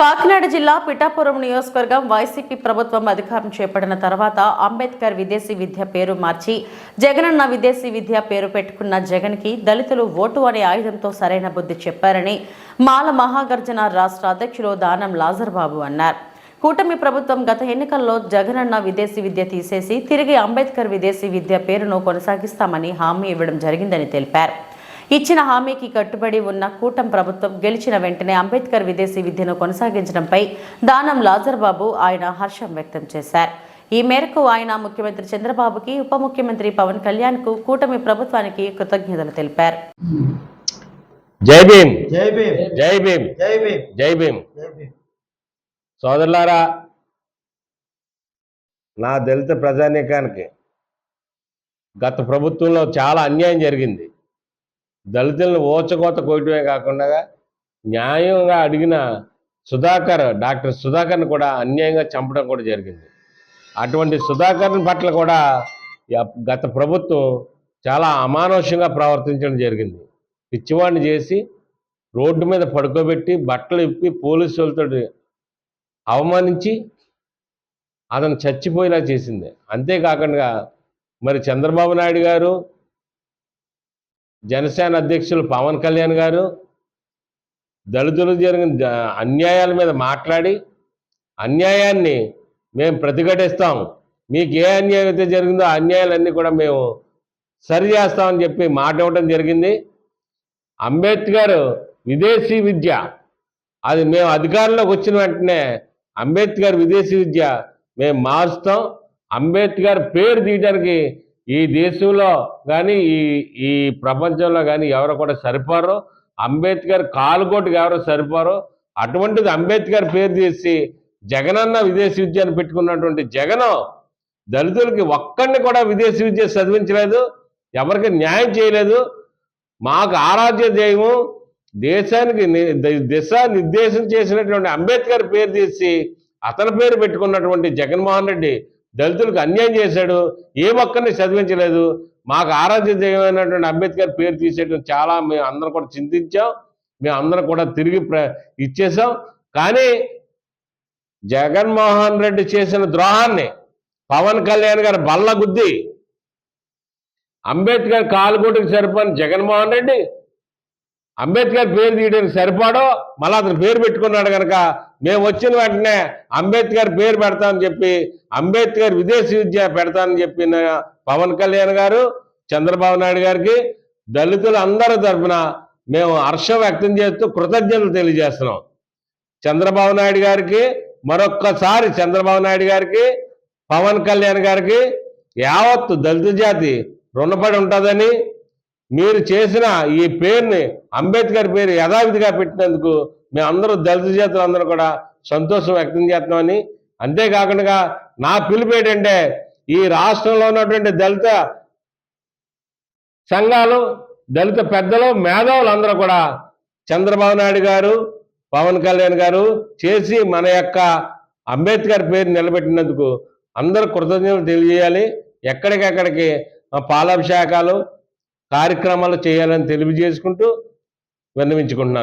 కాకినాడ జిల్లా పిఠాపురం నియోజకవర్గం వైసీపీ ప్రభుత్వం అధికారం చేపట్టిన తర్వాత అంబేద్కర్ విదేశీ విద్య పేరు మార్చి జగనన్న విదేశీ విద్య పేరు పెట్టుకున్న జగన్కి దళితులు ఓటు అనే ఆయుధంతో సరైన బుద్ధి చెప్పారని మాల మహాగర్జన రాష్ట్ర అధ్యక్షులు దానం లాజర్బాబు అన్నారు. కూటమి ప్రభుత్వం గత ఎన్నికల్లో జగనన్న విదేశీ విద్య తీసేసి తిరిగి అంబేద్కర్ విదేశీ విద్య పేరును కొనసాగిస్తామని హామీ ఇవ్వడం జరిగిందని తెలిపారు. ఇచ్చిన హామీకి కట్టుబడి ఉన్న కూటం ప్రభుత్వం గెలిచిన వెంటనే అంబేద్కర్ విదేశీ విద్యను కొనసాగించడంపై దానం లాజర్బాబు ఆయన హర్షం వ్యక్తం చేశారు. ఈ మేరకు ఆయన ముఖ్యమంత్రి చంద్రబాబుకి ఉప ముఖ్యమంత్రి పవన్ కళ్యాణ్కు కూటమి ప్రభుత్వానికి కృతజ్ఞతలు తెలిపారు. జై భీమ్. జై భీమ్. జై భీమ్. జై భీమ్. జై భీమ్. జై భీమ్. సోదరులారా నా దళిత ప్రజానీకానికి గత ప్రభుత్వంలో చాలా అన్యాయం జరిగింది. దళితులను ఓచకోత కోయటమే కాకుండా న్యాయంగా అడిగిన సుధాకర్ డాక్టర్ సుధాకర్ని కూడా అన్యాయంగా చంపడం కూడా జరిగింది. అటువంటి సుధాకర్ పట్ల కూడా గత ప్రభుత్వం చాలా అమానుషంగా ప్రవర్తించడం జరిగింది. పిచ్చివాడిని చేసి రోడ్డు మీద పడుకోబెట్టి బట్టలు ఇప్పి పోలీసులతో అవమానించి అతను చచ్చిపోయేలా చేసింది. అంతేకాకుండా మరి చంద్రబాబు నాయుడు గారు జనసేన అధ్యక్షులు పవన్ కళ్యాణ్ గారు దళితులకు జరిగిన అన్యాయాల మీద మాట్లాడి అన్యాయాన్ని మేము ప్రతిఘటిస్తాం. మీకు ఏ అన్యాయం అయితే జరిగిందో ఆ అన్యాయాలన్నీ కూడా మేము సరి చేస్తామని చెప్పి మాట ఇవ్వడం జరిగింది. అంబేద్కర్ విదేశీ విద్య అది మేము అధికారంలోకి వచ్చిన వెంటనే అంబేద్కర్ విదేశీ విద్య మేము మారుస్తాం. అంబేద్కర్ పేరు తీయడానికి ఈ దేశంలో కానీ ఈ ఈ ప్రపంచంలో కానీ ఎవరు కూడా సరిపోరు. అంబేద్కర్ కాలుకోటికి ఎవరు సరిపోరు. అటువంటిది అంబేద్కర్ పేరు తీసి జగనన్న విదేశీ విద్యను పెట్టుకున్నటువంటి జగన్ దళితులకి ఒక్కడిని కూడా విదేశీ విద్య చదివించలేదు. ఎవరికి న్యాయం చేయలేదు. మాకు ఆరాధ్య దైవం దేశానికి దిశ నిర్దేశం చేసినటువంటి అంబేద్కర్ పేరు తీసి అతని పేరు పెట్టుకున్నటువంటి జగన్మోహన్ రెడ్డి దళితులకు అన్యాయం చేశాడు ఏ ఒక్కరిని చదివించలేదు. మాకు ఆరాధ్య దైవమైనటువంటి అంబేద్కర్ పేరు తీసేయడం చాలా మేము అందరం కూడా చింతించాం. మేము అందరం కూడా తిరిగి ప్ర ఇచ్చేసాం కానీ జగన్మోహన్ రెడ్డి చేసిన ద్రోహాన్ని పవన్ కళ్యాణ్ గారు బల్ల గుద్ది అంబేద్కర్ కాలుగోటికి సరిపోని జగన్మోహన్ రెడ్డి అంబేద్కర్ పేరు తీయడానికి సరిపాడో మళ్ళీ అతను పేరు పెట్టుకున్నాడు కనుక మేము వచ్చిన వెంటనే అంబేద్కర్ పేరు పెడతామని చెప్పి అంబేద్కర్ విదేశీ విద్య పెడతామని చెప్పిన పవన్ కళ్యాణ్ గారు చంద్రబాబు నాయుడు గారికి దళితులు అందరి తరఫున మేము హర్షం వ్యక్తం చేస్తూ కృతజ్ఞతలు తెలియజేస్తున్నాం. చంద్రబాబు నాయుడు గారికి మరొక్కసారి చంద్రబాబు నాయుడు గారికి పవన్ కళ్యాణ్ గారికి యావత్తు దళిత జాతి రుణపడి ఉంటుందని మీరు చేసిన ఈ పేరుని అంబేద్కర్ పేరు యథావిధిగా పెట్టినందుకు మేమందరూ దళిత జాతులు అందరూ కూడా సంతోషం వ్యక్తం చేస్తున్నామని. అంతేకాకుండా నా పిలుపు ఏంటంటే ఈ రాష్ట్రంలో ఉన్నటువంటి దళిత సంఘాలు దళిత పెద్దలు మేధావులు అందరూ కూడా చంద్రబాబు నాయుడు గారు పవన్ కళ్యాణ్ గారు చేసి మన యొక్క అంబేద్కర్ పేరు నిలబెట్టినందుకు అందరూ కృతజ్ఞతలు తెలియజేయాలి. ఎక్కడికెక్కడికి పాలాభిషేకాలు కార్యక్రమాలు చేయాలని తెలియజేసుకుంటూ విన్నవించుకుంటున్నాను.